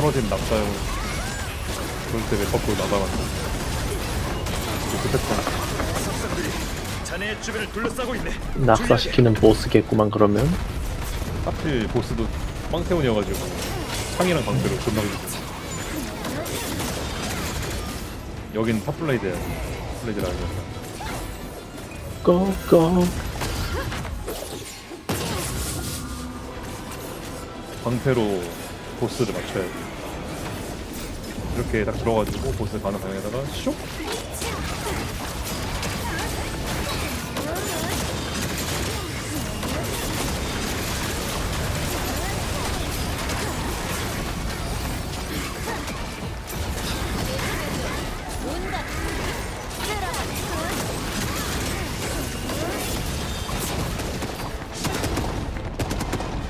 떨어진 낙사요. 그럴 때왜 거꾸로 나가만데. 좋겠다. 자네의 주변을 둘러싸고 있네. 낙사시키는 보스겠구만 그러면 하필 보스도 빵태원이어가지고 창이랑 방패로 존나 걸리지. 여긴 탑블레이드야. 탑블레이드라 하죠. 고고 방패로 보스를 맞춰야 돼. 이렇게 딱 들어가지고 보스 가는 방향에다가 슉!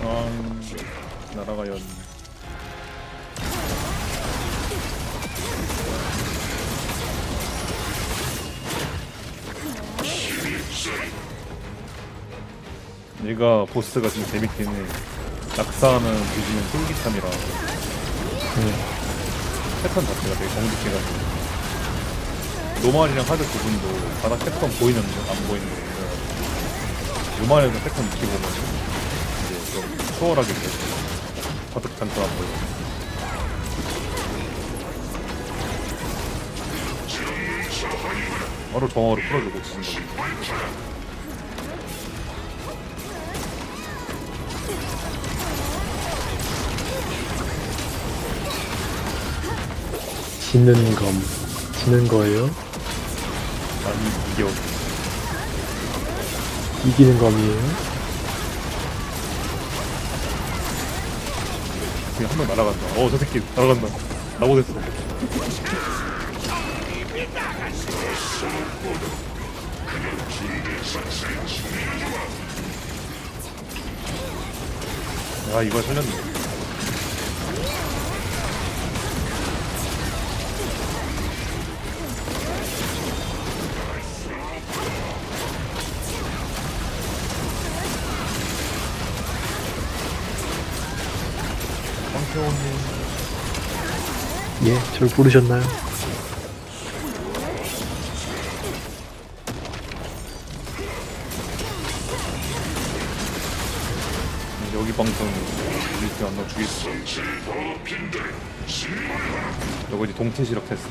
아, 날아가연. 얘가 보스가 좀 재밌긴 해. 낙사하면 뒤지는 쫄깃함이라. 패턴 자체가 되게 정직해가지고. 노말이랑 하드 구분도 바닥 패턴 보이는 거, 안 보이는 거 노말에서 패턴 익히고 보면 이제 좀 수월하게 되고 바닥 잔뜩 안 보이고. 바로 정화로 풀어주고 지는 거지 는 검 지는 거예요? 아니 이겨. 이기는 검이에요? 그냥 한 명 날아간다. 어 저 새끼 날아간다. 나고 됐어. 야 이걸 살렸네 태원님 예, 절 부르셨나요? 여기 방송 리스트 안 넣어 주겠어. 이거 이제 동체 시력 테스트.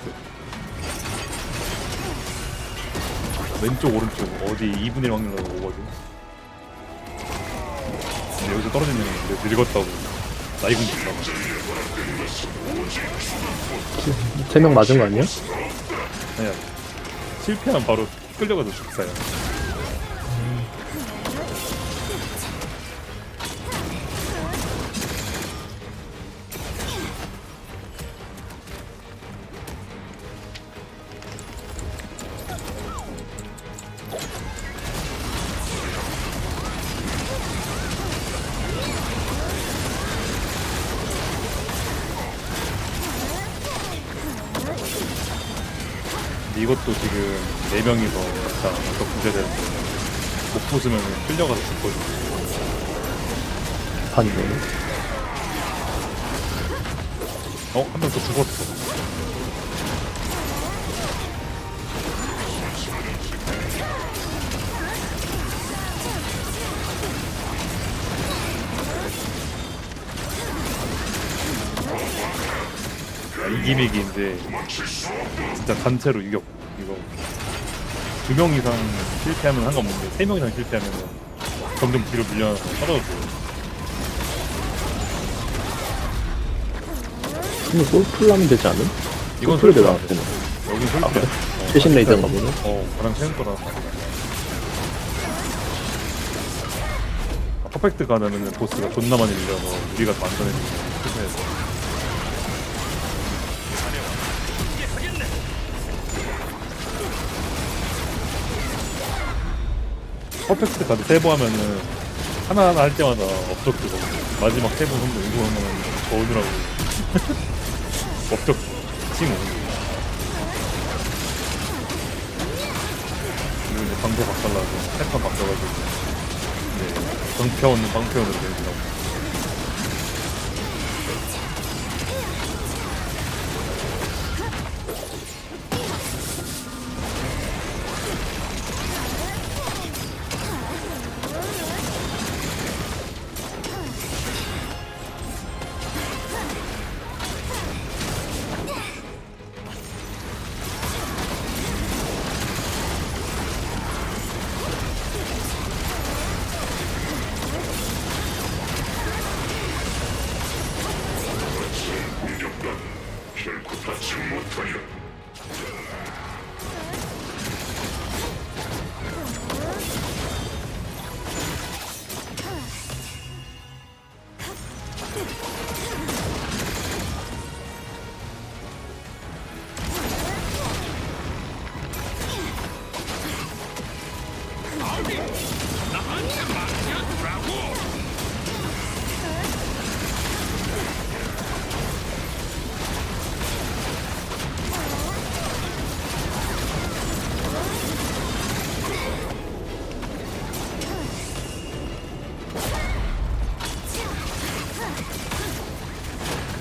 왼쪽 오른쪽. 어디 2분의 1 확률로 오거든. 여기서 떨어지면 내가 늙었다고 나이 공격하고 세명 맞은 거 아니야? 아니야. 실패하면 바로 끌려가서 죽사야 이것도 지금 4명이서 다 아까 문제되는데 못 부수면 끌려가서 죽거든 반대 어? 한 명 더 죽었어 이기맥인데 진짜 단체로 이겼고 이거 두 명 이상 실패하면 상관없는데 세 명 이상 실패하면 점점 뒤로 밀려나서 떨어져요 그럼 솔플라면 되지 않음? 이건 솔플 되나? 안 돼. 여긴 솔플 아? 최신 레이저인가 보네 어, 체형 거랑 아, 퍼펙트 가면은 보스가 존나 많이 밀려서 우리가 더 안전해지고 실패 퍼펙트 가드 세번 하면은 하나하나 할 때마다 업적 뜨고 마지막 세번 정도 이동하면 저 오느라고 업적 칭 오는 그리고 이제 방패 박살나고 패턴 바꿔가지고. 이제 방패원 방패원으로 되더라고 결코 받지 못하리라.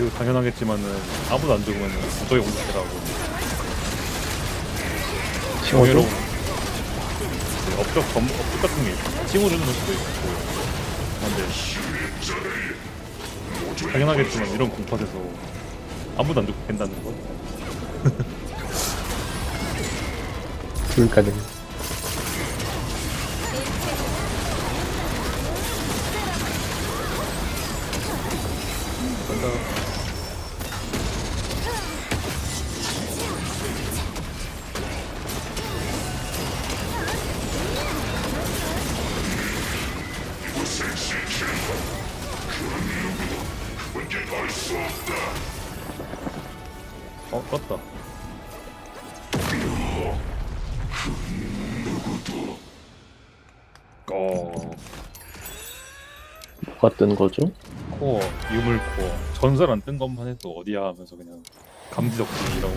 고 당연하겠지만은 아무도 안 죽으면 무적의 공격이라고 칭호죠? 네, 업적 검 업적 같은 게 있어. 칭호 주는 수도 있고 근데 당연하겠지만 이런 공팟에서 아무도 안 죽고 된다는 거 불가능. 간다 어 떴다. 어 뭐가 뜬 거죠? 코어, 유물 코어, 전설 안 뜬 것만 해도 어디야 하면서 그냥 감지적 이라고